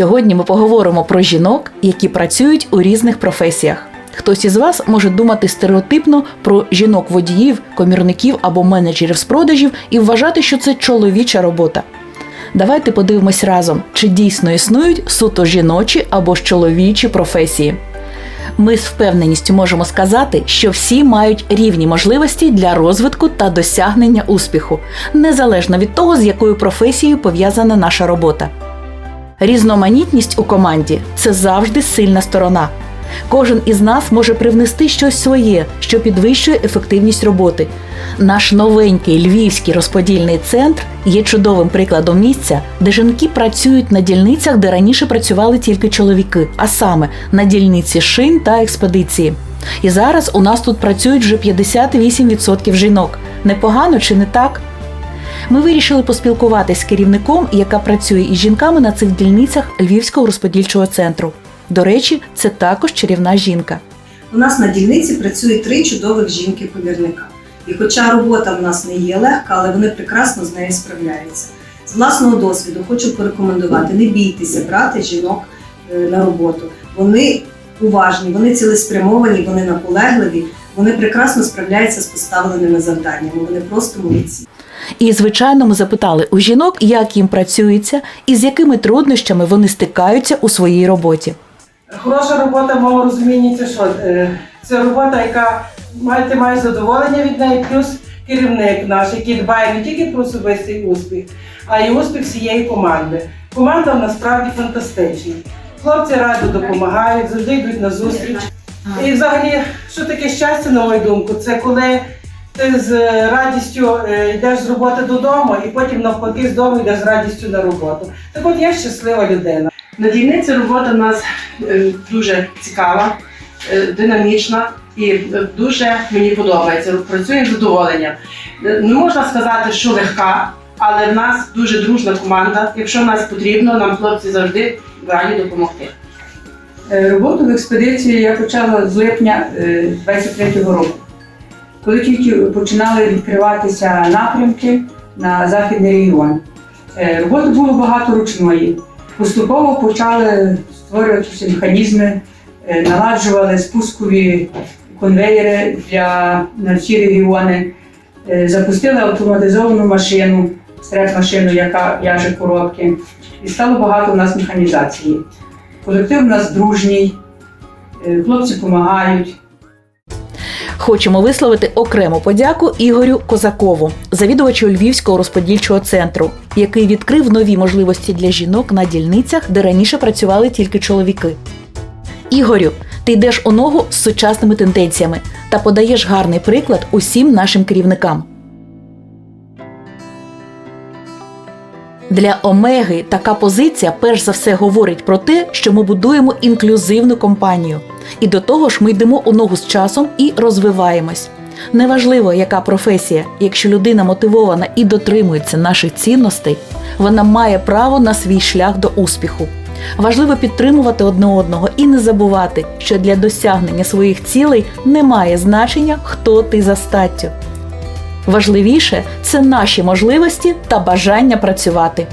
Сьогодні ми поговоримо про жінок, які працюють у різних професіях. Хтось із вас може думати стереотипно про жінок-водіїв, комірників або менеджерів з продажів і вважати, що це чоловіча робота. Давайте подивимось разом, чи дійсно існують суто жіночі або ж чоловічі професії. Ми з впевненістю можемо сказати, що всі мають рівні можливості для розвитку та досягнення успіху, незалежно від того, з якою професією пов'язана наша робота. Різноманітність у команді це завжди сильна сторона. Кожен із нас може привнести щось своє, що підвищує ефективність роботи. Наш новенький львівський розподільний центр є чудовим прикладом місця, де жінки працюють на дільницях, де раніше працювали тільки чоловіки, а саме на дільниці шин та експедиції. І зараз у нас тут працюють вже 58% жінок. Непогано чи не так? Ми вирішили поспілкуватись з керівником, яка працює із жінками на цих дільницях Львівського розподільчого центру. До речі, це також чарівна жінка. У нас на дільниці працює три чудових жінки-повірника. І хоча робота в нас не є легка, але вони прекрасно з нею справляються. З власного досвіду хочу порекомендувати: не бійтеся брати жінок е, на роботу. Вони уважні, вони цілеспрямовані, вони наполегливі, вони прекрасно справляються з поставленими завданнями. Вони просто молодці. І, звичайно, ми запитали у жінок, як їм працюється і з якими труднощами вони стикаються у своїй роботі. Хороша робота в моєму розумінні це що? Е, Це робота, яка має, ти маєш задоволення від неї, плюс керівник наш, який дбає не тільки про особистий успіх, а й успіх всієї команди. Команда насправді фантастична. Хлопці радо допомагають, завжди йдуть на зустріч. І взагалі, що таке щастя, на мою думку, це коли ти з радістю е, йдеш з роботи додому і потім навпаки з дому йдеш з радістю на роботу. Так от я щаслива людина. На дільниці робота в нас е, дуже цікава, е, динамічна і дуже мені подобається. Працює з задоволенням. Не можна сказати, що легка, але в нас дуже дружна команда. Якщо нас потрібно, нам хлопці завжди раді допомогти. Роботу в експедиції я почала з липня е, 23-го року. Коли тільки починали відкриватися напрямки на західний регіон. Е, Роботи було багато ручної. Поступово почали створюватися механізми, е, наладжували спускові конвеєри для на всі регіони, Е, запустили автоматизовану машину, стреп-машину, яка в'яже коробки. І стало багато у нас механізації. Колектив у нас дружній, хлопці допомагають. Хочемо висловити окрему подяку Ігорю Козакову, завідувачу Львівського розподільчого центру, який відкрив нові можливості для жінок на дільницях, де раніше працювали тільки чоловіки. Ігорю, ти йдеш у ногу з сучасними тенденціями та подаєш гарний приклад усім нашим керівникам. Для Омеги така позиція перш за все говорить про те, що ми будуємо інклюзивну компанію. І до того ж ми йдемо у ногу з часом і розвиваємось. Неважливо, яка професія, якщо людина мотивована і дотримується наших цінностей, вона має право на свій шлях до успіху. Важливо підтримувати одне одного і не забувати, що для досягнення своїх цілей немає значення, хто ти за статтю. Важливіше це наші можливості та бажання працювати.